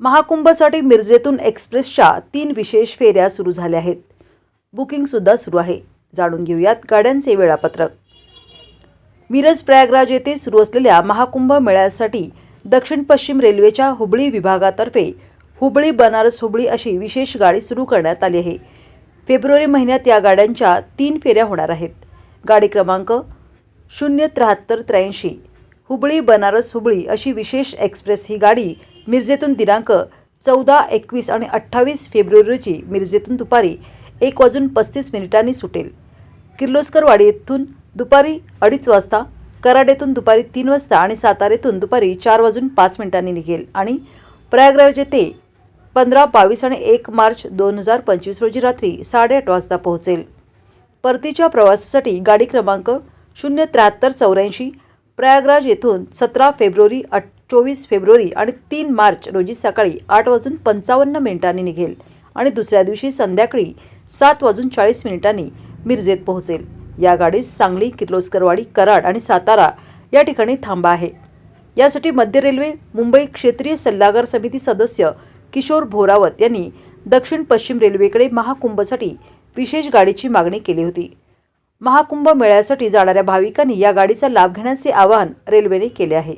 महाकुंभसाठी मिरजेतून एक्सप्रेसच्या तीन विशेष फेऱ्या सुरू झाल्या आहेत. बुकिंगसुद्धा सुरू आहे. जाणून घेऊयात गाड्यांचे वेळापत्रक. मिरज प्रयागराज येथे सुरू असलेल्या महाकुंभ मेळ्यासाठी दक्षिण पश्चिम रेल्वेच्या हुबळी विभागातर्फे हुबळी बनारस हुबळी अशी विशेष गाडी सुरू करण्यात आली आहे. फेब्रुवारी महिन्यात या गाड्यांच्या तीन फेऱ्या होणार आहेत. गाडी क्रमांक शून्य त्र्याहत्तर त्र्याऐंशी. हुबळी बनारस हुबळी अशी विशेष एक्सप्रेस ही गाडी मिरजेतून दिनांक चौदा एकवीस आणि अठ्ठावीस फेब्रुवारी रोजी मिरजेतून दुपारी एक वाजून पस्तीस मिनिटांनी सुटेल. किर्लोस्करवाडी येथून दुपारी अडीच वाजता कराड दुपारी तीन वाजता आणि सातारेतून दुपारी चार वाजून पाच मिनिटांनी निघेल आणि प्रयागराज येथे पंधरा बावीस आणि एक मार्च दोन हजार पंचवीस रोजी रात्री साडेआठ वाजता पोहोचेल. परतीच्या प्रवासासाठी गाडी क्रमांक शून्य त्र्याहत्तर चौऱ्याऐंशी प्रयागराज येथून सतरा फेब्रुवारी अठ चोवीस फेब्रुवारी आणि तीन मार्च रोजी सकाळी आठ वाजून पंचावन्न मिनिटांनी निघेल आणि दुसऱ्या दिवशी संध्याकाळी सात वाजून चाळीस मिनिटांनी मिरजेत पोहोचेल. या गाडीस सांगली किर्लोस्करवाडी कराड आणि सातारा या ठिकाणी थांबा आहे. यासाठी मध्य रेल्वे मुंबई क्षेत्रीय सल्लागार समिती सदस्य किशोर भोरावत यांनी दक्षिण पश्चिम रेल्वेकडे महाकुंभसाठी विशेष गाडीची मागणी केली होती. महाकुंभ मेळ्यासाठी जाणाऱ्या भाविकांनी या गाडीचा लाभ घेण्याचे आवाहन रेल्वेने केले आहे.